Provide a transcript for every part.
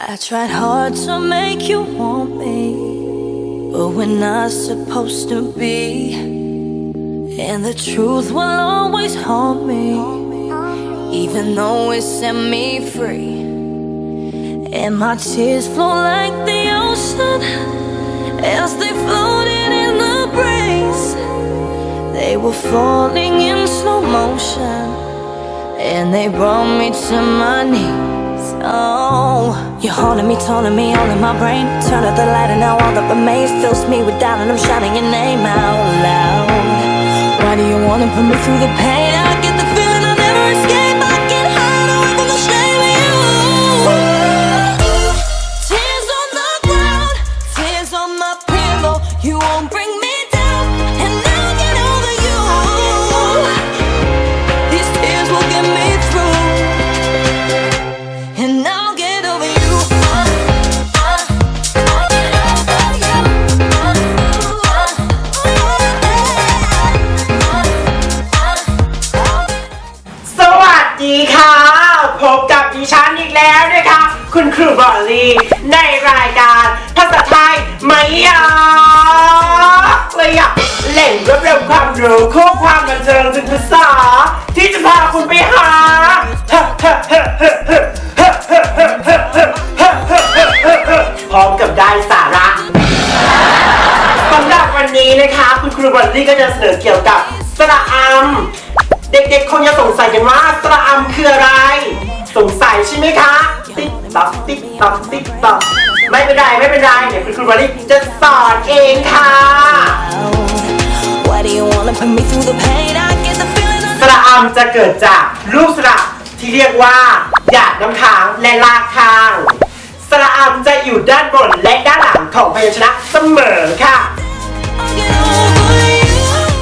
I tried hard to make you want me, but we're not supposed to be. And the truth will always haunt me, even though it set me free. And my tears flow like the ocean as they floated in the breeze. They were falling in slow motion, and they brought me to my knees. Oh, you're haunting me, taunting me all in my brain. Turn out the light, and now all that remains fills me with doubt, and I'm shouting your name out loud. Why do you wanna put me through the pain? I get the feeling I'll never escape. I get hide away from the shame of you. Tears on the ground, tears on my pillow. You won't bring คุณครูบอลลี่ในรายการภาษาไทยไม่ยากเลยอะแหล่งรวบรวมความรู้คู่ความบันเทิงถึงภาษา ที่จะพาคุณไปหาพร้อมกับได้สาระสำหรับวันนี้นะคะ คุณครูบอลลี่ก็จะเสนอเกี่ยวกับสระอัมเด็กๆคงจะสงสัยกันว่าสระอัมคืออะไร สงสัยใช่ไหมคะ ติ๊กต๊อกติ๊กต๊อกติ๊กต๊อกไม่เป็นไรไม่เป็นไรเดี๋ยวคุณครูบอลลี่จะสอนเองค่ะ Why do you wanna put me through the pain? I get the feeling I สระอัมจะเกิดจากรูปสระที่เรียกว่าหยาดน้ำค้างและลากค้าง สระอัมจะอยู่ด้านบนและด้านหลังของพยัญชนะเสมอค่ะ get over you.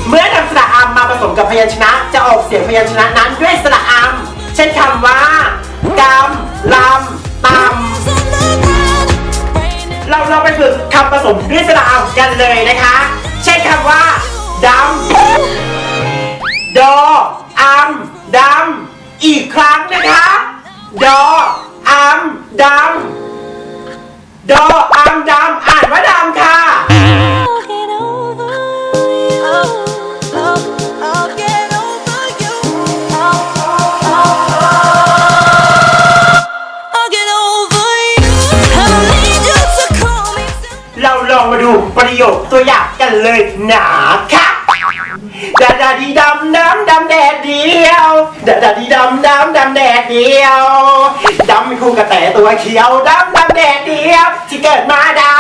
เมื่อนำสระอัมมาผสมกับพยัญชนะจะออกเสียงพยัญชนะนั้นด้วยสระอัมเช่นคำว่ากำลำ ตาม เราเราไปฝึกคำผสมด้วยสระอัมกันเลยนะคะ ใช่คำว่าดำดออัมดำอีกครั้งนะคะดออัมดำดออัมดำอ่านว่าดำค่ะ ดูประโยคตัวอย่างกันเลยนะค่ะดาดาดีดำน้ำดำแดดเดียวดาดาดีดำน้ำดำแดดเดียวดำคู่กระแตตัวเขียวดำดำแดดเดียวที่เกิดมาดำ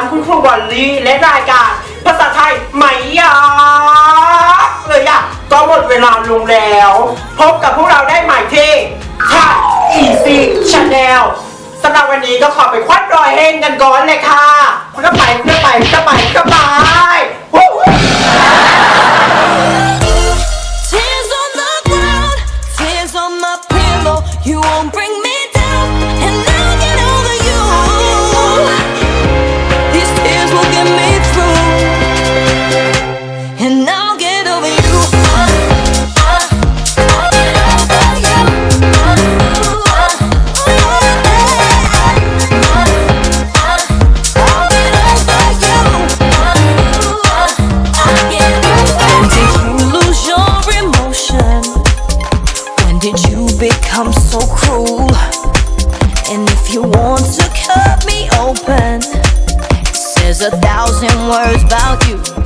นี้ดิฉันคุณครูบอลลี่และรายการ ภาษาไทยไหมยากเลยอะก็หมดเวลาลงแล้ว พบกับพวกเราได้ใหม่ที่ค่ะ Easy Channel สำหรับวันนี้ก็ขอไปควัดรอยเฮงกันก่อนเลยค่ะก็ไปก็ไปก็ไปก็ไปวู้ Tears on the ground, tears on my pillow. You won't bring me a thousand words about you.